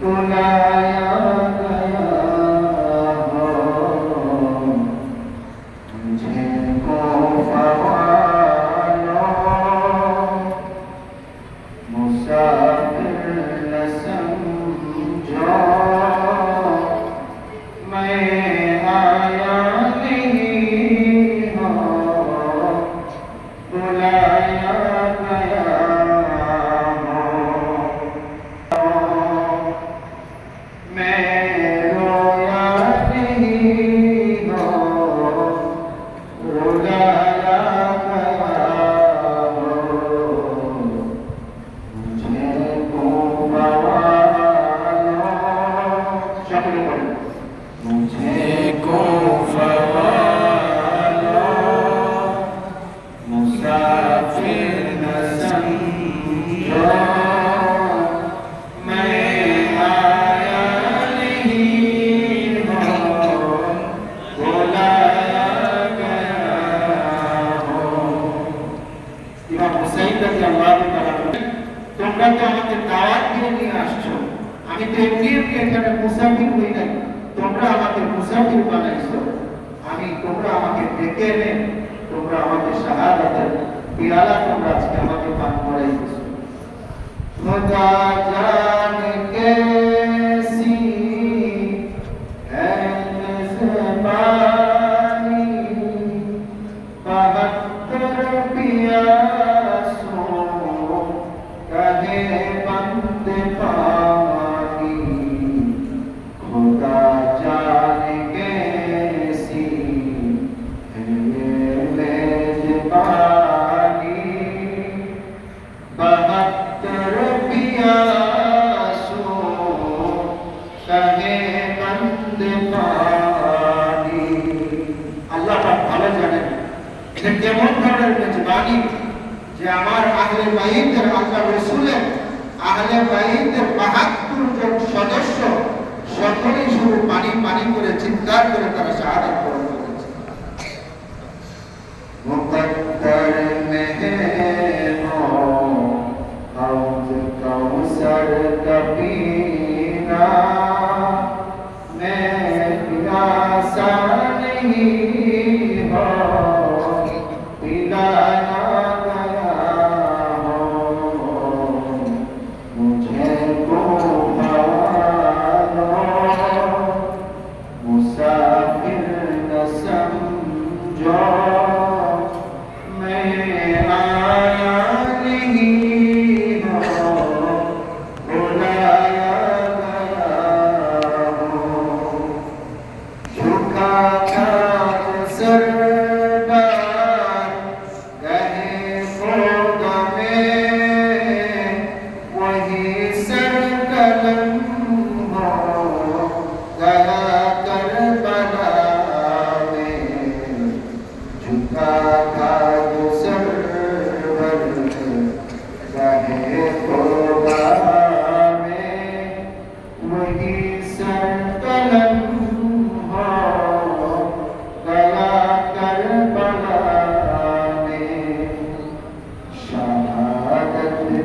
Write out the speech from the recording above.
Tôn Nam ইমাম হুসাইন তাআলা বলেন, তোমরা তো আমাকে দাওয়াত দিয়ে নিয়ে আসছো। আমি তো এমনি এখানে মুসাফির হই নাই। তোমরা আমাকে মুসাফির বানাইছো। আমি, তোমরা আমাকে ডেকে এনে, তোমরা আমাকে শাহাদাতের পিয়ালা তোমরা আজকে আমাকে পান করাইছো যে কেমন ধরনের মেজবানি যে আমার আহলে বাইতের আল্লাহ রসুলের আহলে বাইতের বাহাত্তর জন সদস্য সকলেই শুধু পানি পানি করে চিন্তা করে তারা সাহায্য বরণ হাজার